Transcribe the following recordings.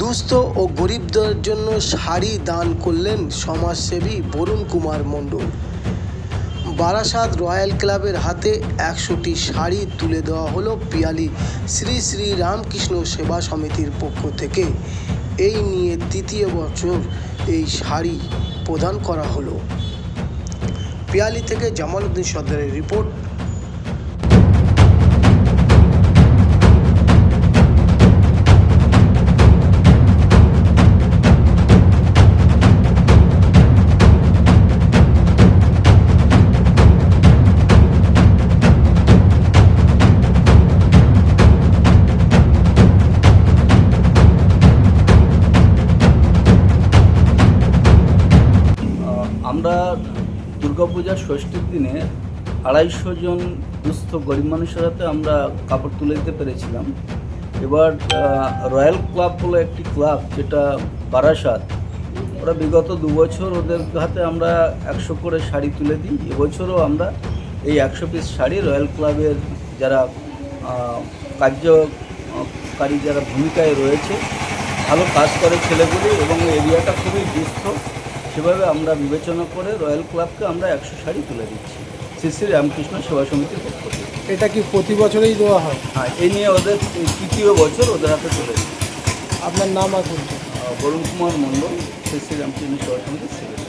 দুস্থ ও গরিবদের জন্য শাড়ি দান করলেন সমাজসেবী বরুণ কুমার মণ্ডল। বারাসাত রয়্যাল ক্লাবের হাতে একশোটি শাড়ি তুলে দেওয়া হলো পিয়ালি শ্রী শ্রী রামকৃষ্ণ সেবা সমিতির পক্ষ থেকে। এই নিয়ে তৃতীয় বছর এই শাড়ি প্রদান করা হলো। পিয়ালি থেকে জামালউদ্দিন সর্দারের রিপোর্ট। আমরা দুর্গাপূজার ষষ্ঠীর দিনে আড়াইশো জন দুস্থ গরিব মানুষের হাতে আমরা কাপড় তুলে দিতে পেরেছিলাম। এবার রয়্যাল ক্লাব বলে একটি ক্লাব, যেটা বারাসাত, ওরা বিগত দু বছর ওদের হাতে আমরা একশো করে শাড়ি তুলে দিই। এবছরও আমরা এই একশো পিস শাড়ি রয়্যাল ক্লাবের যারা কার্যকারী যারা ভূমিকায় রয়েছে, ভালো কাজ করে ছেলেগুলি এবং এরিয়াটা খুবই দুস্থ। সেভাবে আমরা বিবেচনা করে রয়্যাল ক্লাবকে আমরা একশো শাড়ি তুলে দিচ্ছি। শ্রী শ্রী রামকৃষ্ণ সেবা সমিতির পক্ষ থেকে। এটা কি প্রতি বছরেই দেওয়া হয়? হ্যাঁ এ নিয়ে ওদের তৃতীয় বছর ওদের হাতে চলে যাচ্ছে আপনার নাম আছে বরুণ কুমার মণ্ডল শ্রী শ্রী রামকৃষ্ণ সেবা সমিতির সেক্রেটারি।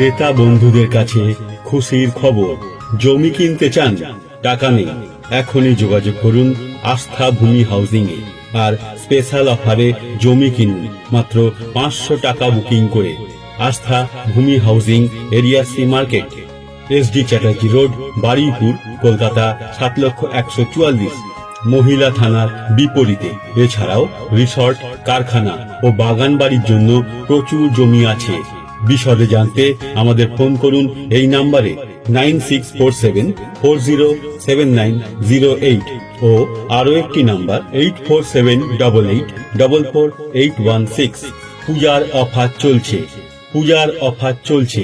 ক্রেতা বন্ধুদের কাছে খুশির খবর। জমি কিনতে চান, টাকা নেই। এখনই যোগাযোগ করুন আস্থা ভূমি হাউজিং এ। আর স্পেশাল অফারে জমি কিনুন, মাত্র পাঁচশো টাকা বুকিং করে। Astha Bhumi housing, area C market. SD Chatterjee road, Baruipur, Kolkata, সাত লক্ষ একশো চুয়াল্লিশ। মহিলা থানার বিপরীতে। এছাড়াও রিসর্ট, কারখানা ও বাগান বাড়ির জন্য প্রচুর জমি আছে। বিশদে জানতে আমাদের ফোন করুন এই নাম্বারে nine six four seven four zero seven nine zero eight ও আরও একটি number eight four seven double eight double four eight one six. পূজার অফার চলছে। পূজার অফার চলছে।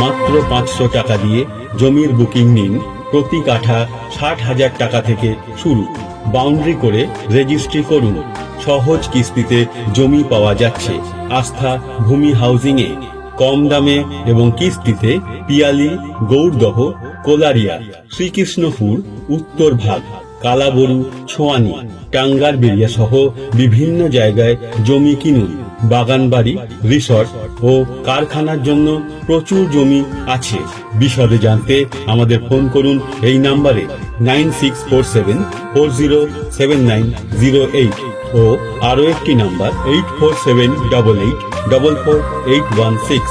মাত্র পাঁচশো টাকা দিয়ে জমির বুকিং নিন। প্রতি কাঠা ষাট হাজার টাকা থেকে শুরু। বাউন্ডারি করে রেজিস্ট্রি করুন। সহজ কিস্তিতে জমি পাওয়া যাচ্ছে। আস্থা ভূমি হাউজিং এ। কম দামে এবং কিস্তিতে পিয়ালি, গৌরদহ, কোলারিয়া, শ্রীকৃষ্ণপুর, উত্তর ভাগ, কালাবরু, ছোয়ানি টাঙ্গার বেরিয়া সহ বিভিন্ন জায়গায় জমি কিনুন। বাগান বাড়ি রিসর্ট ও কারখানার জন্য প্রচুর জমি আছে। বিশদে জানতে আমাদের ফোন করুন এই নাম্বারে nine six four seven four zero seven nine zero eight ও আরও একটি number eight four seven double eight double four eight one six.